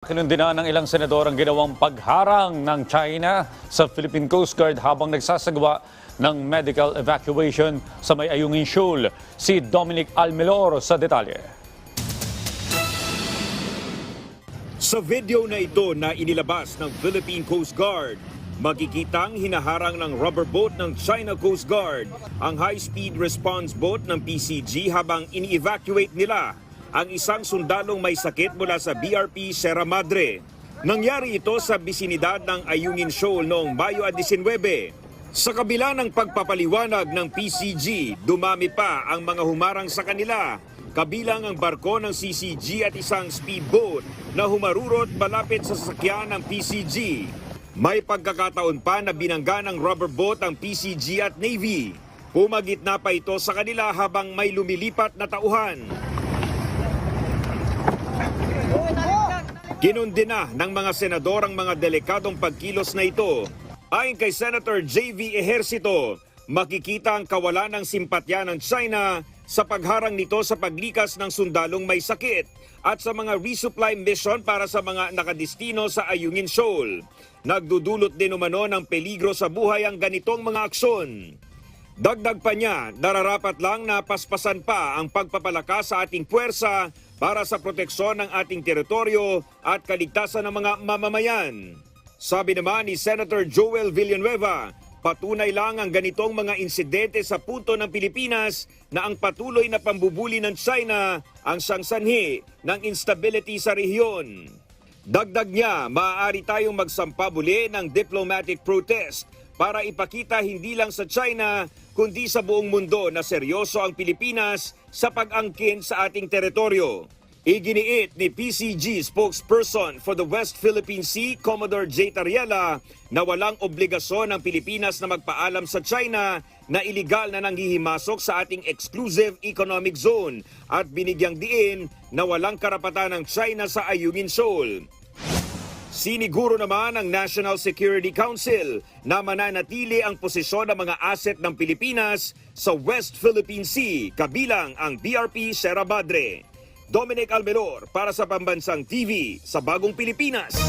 Kinundina ng ilang senador ang ginawang pagharang ng China sa Philippine Coast Guard habang nagsasagawa ng medical evacuation sa may Ayungin Shoal. Si Dominic Almelor sa detalye. Sa video na ito na inilabas ng Philippine Coast Guard, makikitang hinaharang ng rubber boat ng China Coast Guard ang high-speed response boat ng PCG habang ini-evacuate nila ang isang sundalong may sakit mula sa BRP Sierra Madre. Nangyari ito sa bisinidad ng Ayungin Shoal noong Mayo 19. Sa kabila ng pagpapaliwanag ng PCG, dumami pa ang mga humarang sa kanila kabilang ang barko ng CCG at isang speedboat na humarurot malapit sa sasakyan ng PCG. May pagkakataon pa na binangga ng rubber boat ang PCG at Navy. Pumagitna pa ito sa kanila habang may lumilipat na tauhan. Kinundina ng mga senador ang mga delikadong pagkilos na ito. Ayon kay Senator J.V. Ejercito, makikita ang kawalan ng simpatya ng China sa pagharang nito sa paglikas ng sundalong may sakit at sa mga resupply mission para sa mga nakadistino sa Ayungin Shoal. Nagdudulot din umano ng peligro sa buhay ang ganitong mga aksyon. Dagdag pa niya, nararapat lang na paspasan pa ang pagpapalakas sa ating puwersa para sa proteksyon ng ating teritoryo at kaligtasan ng mga mamamayan. Sabi naman ni Senator Joel Villanueva, patunay lang ang ganitong mga insidente sa punto ng Pilipinas na ang patuloy na pambubuli ng China ang sangsanhi ng instability sa rehiyon. Dagdag niya, maaari tayong magsampa muli ng diplomatic protest para ipakita hindi lang sa China kundi sa buong mundo na seryoso ang Pilipinas sa pag-angkin sa ating teritoryo. Iginiit ni PCG spokesperson for the West Philippine Sea, Commodore J. Tariela, na walang obligasyon ng Pilipinas na magpaalam sa China na iligal na nanghihimasok sa ating exclusive economic zone at binigyang diin na walang karapatan ng China sa Ayungin Shoal. Siniguro naman ng National Security Council na mananatili ang posisyon ng mga asset ng Pilipinas sa West Philippine Sea kabilang ang BRP Sierra Madre. Dominic Almelor para sa Pambansang TV sa Bagong Pilipinas.